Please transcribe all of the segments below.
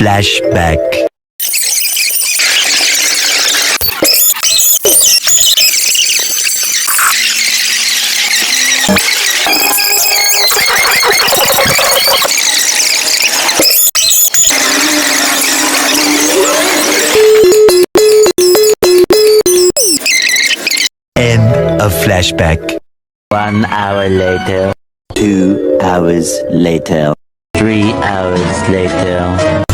flashback. End of flashback. One hour later, two hours later, three hours later.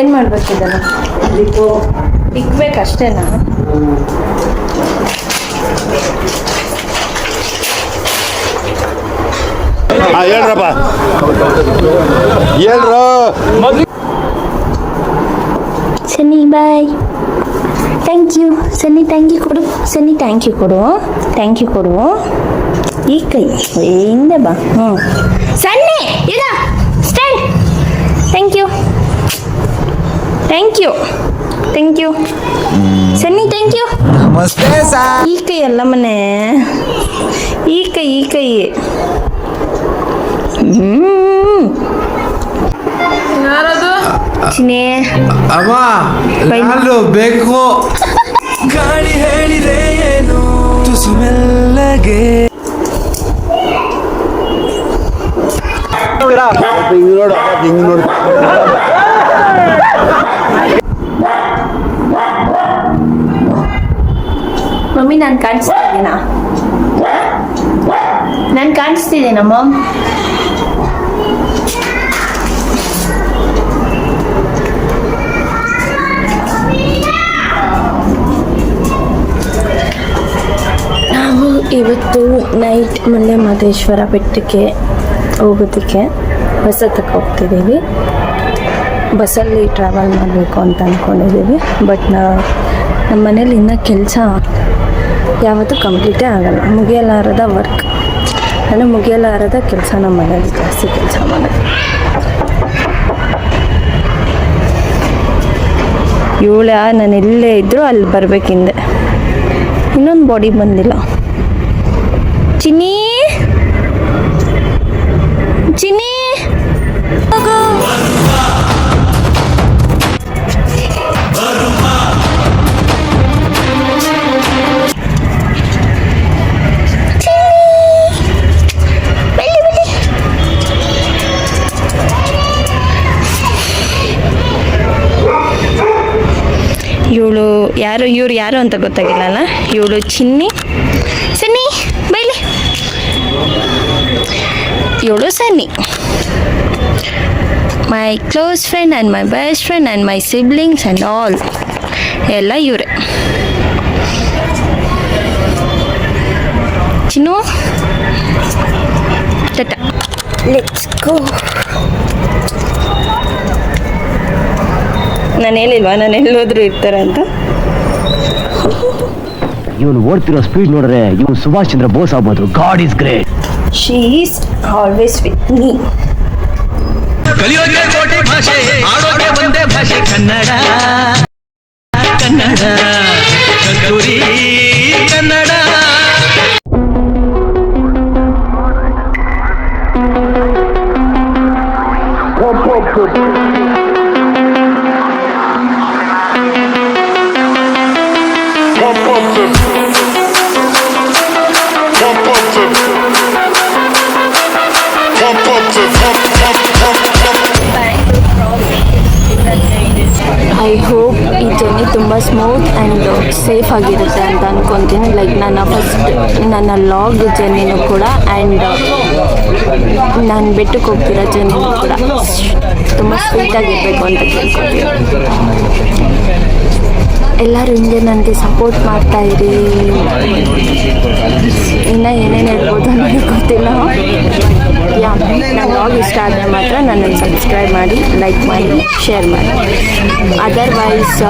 ಏನು ಮಾಡ್ಬೇಕಿದ್ದಾನೆ ಇಕ್ಕು ಇಕ್ಬೇಕಷ್ಟೇನಾ? ಹಾ ಹೇಳ್ರಪ್ಪ. ಹೇಳ್ರ. Sunny boy. Thank you Sunny thank you ಕೊಡು. Sunny thank you ಕೊಡು. Thank you ಕೊಡು. ಈ ಕೈ ಹಿಂದೆ ಬಾ. ಹ್ಞೂ ಸನ್ನಿ ಇದ stand thank you thank you thank you Sunny thank you ಈ ಕೈ ಅಲ್ಲ ಮನೆ. ಈ ಕೈ ಈ ಕೈ. ಚಿನ್ನೆ. ಅಮ್ಮ. ನಾನು ಬೇಕು? ಗಾಳಿ ಹೇಳಿದೆ ಏನು? ತುಸು ಮೆಲ್ಲಗೆ. ಹಿಂಗ್ ನೋಡು ಹಿಂಗ್ ನೋಡು. ಮಮ್ಮಿ ನಾನು ಕಾಣಿಸ್ತಿದ್ದೀನಾ? ನಾನು ಕಾಣಿಸ್ತಿದ್ದೀನ ಮಮ್? ಇವತ್ತು ನೈಟ್ ಮಲ್ಲೆ ಮಹದೇಶ್ವರ ಬೆಟ್ಟಕ್ಕೆ ಹೋಗೋದಕ್ಕೆ ಬಸ್ ಹೋಗ್ತಿದ್ದೀವಿ. ಬಸ್ಸಲ್ಲಿ ಟ್ರಾವೆಲ್ ಮಾಡಬೇಕು ಅಂತ ಅಂದ್ಕೊಂಡಿದ್ದೀವಿ ಬಟ್ ನಮ್ಮ ಮನೇಲಿ ಇನ್ನೂ ಕೆಲಸ ಯಾವತ್ತೂ ಕಂಪ್ಲೀಟೇ ಆಗಲ್ಲ. ಮುಗಿಯಲಾರದ ವರ್ಕ್ ಅಂದರೆ ಮುಗಿಯಲಾರದ ಕೆಲಸ ನಮ್ಮ ಮನೇಲಿ ಜಾಸ್ತಿ ಕೆಲಸ ಮಾಡೋದು. ಇವಳ ನಾನು ಎಲ್ಲೇ ಇದ್ದರೂ ಅಲ್ಲಿ ಬರಬೇಕಿಂದೆ. ಇನ್ನೊಂದು ಬಾಡಿ ಬಂದಿಲ್ಲ. ಚಿನ್ನಿ! ಚಿನ್ನಿ! ಯಾರು, ಇವ್ರು ಯಾರು ಅಂತ ಗೊತ್ತಾಗಿಲ್ಲಲ್ಲ? ಇವಳು ಚಿನ್ನಿ. ಸನ್ನಿ ಬೈಲಿ. ಇವಳು Sunny. My close friend and my best friend and my siblings and all ಎಲ್ಲ ಇವರೇ. ಚಿನ್ನು. ಲೆಟ್ಸ್ ಗೋ ನಾನು ಹೇಳಿಲ್ವಾ? ನಾನು ಎಲ್ಲೋದ್ರೂ ಇರ್ತಾರೆ ಅಂತ? ಇವನು ಓಡ್ತಿರೋ ಸ್ಪೀಡ್ ನೋಡ್ರೆ ಇವನು ಸುಭಾಷ್ ಚಂದ್ರ ಬೋಸ್ ಆಗ್ಬೋದು. God is great she's always with me ಕಲಿಯೋಕೆ ಕೋಟಿ ಭಾಷೆ ಆಡೋಕೆ ಒಂದೇ ಭಾಷೆ ಕನ್ನಡ. ಸ್ಮೂತ್ ಆ್ಯಂಡ್ ಸೇಫ್ ಆಗಿರುತ್ತೆ ಅಂತ ಅಂದ್ಕೊತೀನಿ ಲೈಕ್ ನನ್ನ ಫಸ್ಟ್ ನನ್ನ ಲಾಗ್ ಜರ್ನಿನೂ ಕೂಡ ಆ್ಯಂಡ್ ನಾನು ಬೆಟ್ಟಕ್ಕೆ ಹೋಗ್ತಿರೋ ಜರ್ನಿನೂ ಕೂಡ. ತುಂಬ ಸ್ವೀಟಾಗಿರಬೇಕು ಅಂತ ಕೇಳ್ಕೊತೀನಿ ಎಲ್ಲರೂ ಹಿಂಗೆ ನನಗೆ ಸಪೋರ್ಟ್ ಮಾಡ್ತಾ ಇರಿ. ಇನ್ನೂ ಏನೇನು ಹೇಳ್ಬೋದು ಅನ್ನೋದು ಗೊತ್ತಿಲ್ಲ. ಯಾ ನನ್ನ ಬ್ಲಾಗ್ ಇಷ್ಟ ಆದರೆ ಮಾತ್ರ ನನ್ನನ್ನು ಸಬ್ಸ್ಕ್ರೈಬ್ ಮಾಡಿ ಲೈಕ್ ಮಾಡಿ ಶೇರ್ ಮಾಡಿ. ಅದರ್ವೈಸ್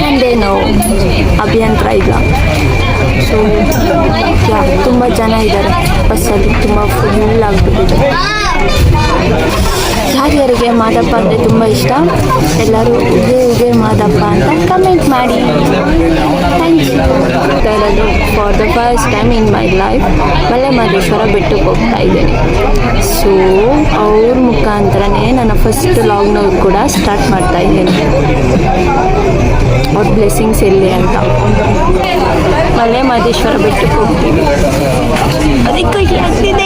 ನಂದೇನು ಅಭ್ಯಂತರ ಇಲ್ಲ. ಸೊ ತುಂಬ ಜನ ಇದ್ದಾರೆ ಬಸ್ಸಲ್ಲಿ ತುಂಬ ಫುಲ್ ಆಗಿಬಿಟ್ಟಿದೆ. ಯಾರ್ಯಾರಿಗೆ ಮಾದಪ್ಪ ಅಂದರೆ ತುಂಬ ಇಷ್ಟ. ಎಲ್ಲರೂ ಉಗೆ ಉಗೆ ಮಾದಪ್ಪ ಅಂತ ಕಮೆಂಟ್ ಮಾಡಿ. Thank you for the first time in my life Male Mahadeshwara ಬೆಟ್ಟಕ್ಕೆ ಹೋಗ್ತಾ ಇದ್ದೇನೆ. ಸೊ ಅವ್ರ ಮುಖಾಂತರನೇ ನನ್ನ ಫಸ್ಟ್ ಲಾಗ್ನ ಕೂಡ ಸ್ಟಾರ್ಟ್ ಮಾಡ್ತಾ ಇದ್ದೇನೆ. ಅವ್ರ ಬ್ಲೆಸ್ಸಿಂಗ್ಸ್ ಎಲ್ಲಿ ಅಂತ. ಮಲೆ ಮಹದೇಶ್ವರ ಬೆಟ್ಟಕ್ಕೆ ಹೋಗ್ತೀವಿ ಅದಕ್ಕೆ ಆಗ್ತಿದೆ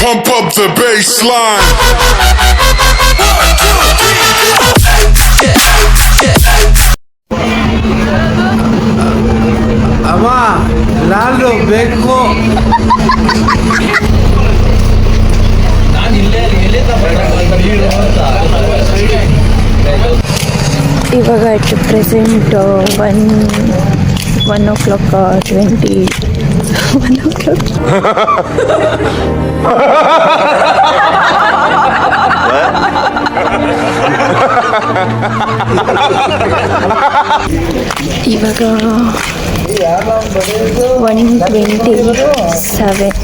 Pump up the bass line. ಅಮ್ಮ ನಾನು ಬೇಕು ಇವಾಗ at present one one o'clock twenty one o'clock ಇವಾಗ ಒನ್ ಟ್ವೆಂಟಿ ಸೆವೆನ್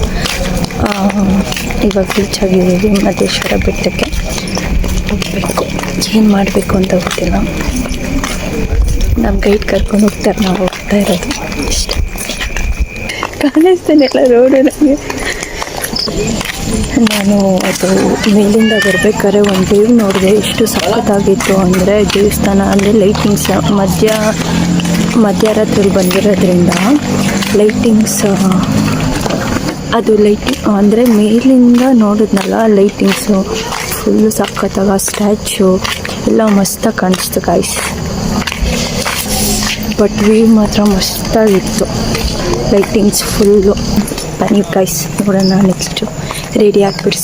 ಇವಾಗ ರೀಚ್ ಆಗಿದ್ದೀವಿ ಮಹದೇಶ್ವರ ಬೆಟ್ಟಕ್ಕೆ. ಹೋಗಬೇಕು. ಏನು ಮಾಡಬೇಕು ಅಂತ ಗೊತ್ತಿಲ್ಲ. ನಮ್ಮ ಗೈಡ್ ಕರ್ಕೊಂಡು ಹೋಗ್ತಾರೆ, ನಾವು ಹೋಗ್ತಾ ಇರೋದು. ಇಷ್ಟ ಕಾಣಿಸ್ತಾನೆಲ್ಲ ರೋಡು ನನಗೆ ನಾನು ಅದು ಮೇಲಿಂದ ಬರಬೇಕಾದ್ರೆ ಒಂದು ದೇವ್ ನೋಡಿದೆ. ಎಷ್ಟು ಸಖತ್ತಾಗಿತ್ತು ಅಂದರೆ ದೇವಸ್ಥಾನ ಅಂದರೆ ಲೈಟಿಂಗ್ಸ್ ಮಧ್ಯ ಮಧ್ಯರಾತ್ರಿ ಬಂದಿರೋದ್ರಿಂದ ಲೈಟಿಂಗ್ಸ್ ಅದು ಲೈಟಿಂಗ್ ಅಂದರೆ ಮೇಲಿಂದ ನೋಡಿದ್ನಲ್ಲ ಲೈಟಿಂಗ್ಸು ಫುಲ್ಲು ಸಖತ್ತಾಗ ಸ್ಟ್ಯಾಚು ಎಲ್ಲ ಮಸ್ತಾಗಿ ಕಾಣಿಸ್ತು ಗಾಯ್ಸ್ ಬಟ್ ವ್ಯೂ ಮಾತ್ರ ಮಸ್ತಾಗಿತ್ತು. ಲೈಟಿಂಗ್ಸ್ ಫುಲ್ಲು പറഞ്ഞു ഗൈസ് ഇവിടെ നിന്ന് നെക്സ്റ്റ് റെഡിയാക്കി ഒരു